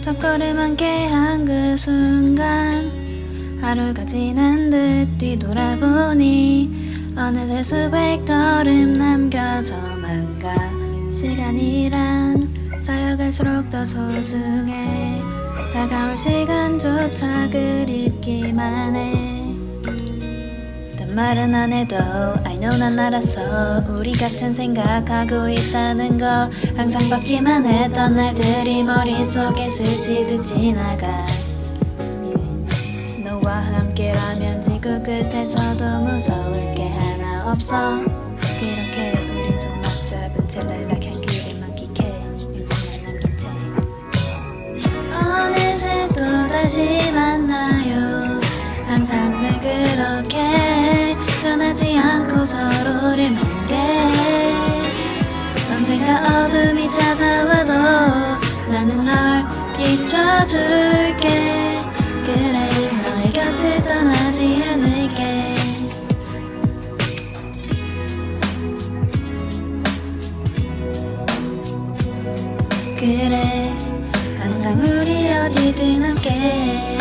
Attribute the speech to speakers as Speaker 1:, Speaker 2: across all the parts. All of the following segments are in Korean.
Speaker 1: 첫걸음 함께한 그 순간 하루가 지난 듯 뒤돌아보니 어느새 수백 걸음 남겨져만 가 시간이란 쌓여갈수록 더 소중해. 다가올 시간조차 그립기만 해. 딴 말은 안 해도 know 난 알았어 우리 같은 생각하고 있다는 거. 항상 받기만 했던 날들이 머릿속에 스치듯 지나가. 너와 함께라면 지구 끝에서도 무서울 게 하나 없어. 그렇게 우린 손막 잡은 채 랄락한 길을 만끽해. 유분만 남긴 채 어느새 또다시 만나요. 항상 늘 그렇게 비춰줄게. 그래 너의 곁을 떠나지 않을게. 그래 항상 우리 어디든 함께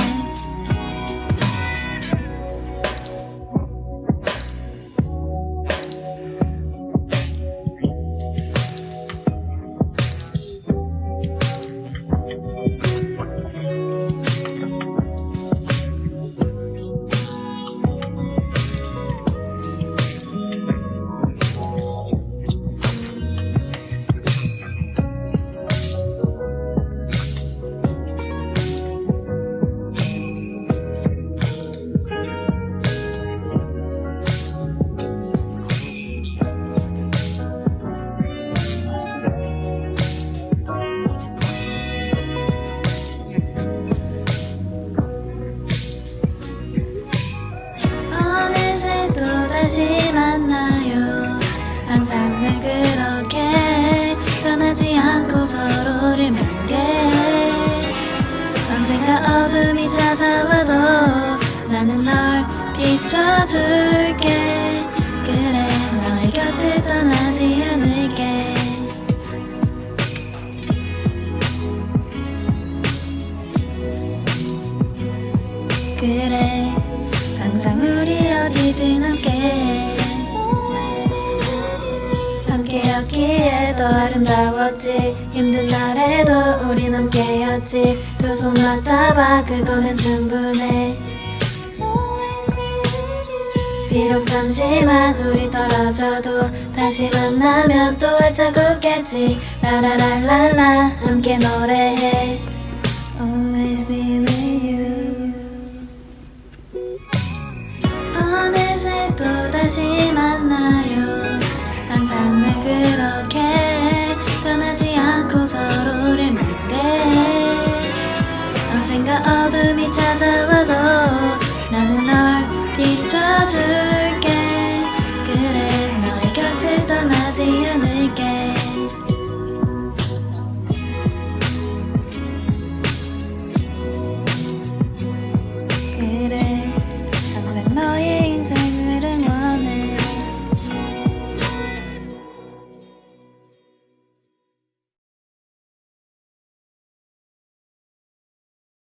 Speaker 1: 다시 만나요. 항상 늘 그렇게 변하지 않고 서로를 만게 언젠가 어둠이 찾아와도 나는 널 비춰줄게. 그래 너의 곁을 떠나지 않을게. 그래 항상 우리 어디든 함께. 함께였기에 더 아름다웠지. 힘든 날에도 우린 함께였지. 두 손 맞잡아 그거면 충분해. 비록 잠시만 우리 떨어져도 다시 만나면 또 활짝 웃겠지. 라라라라라 함께 노래해. Always be 다시 만나요. 항상 늘 그렇게 떠나지 않고 서로를 만대. 언젠가 어둠이 찾아와도 나는 널 비춰줄게.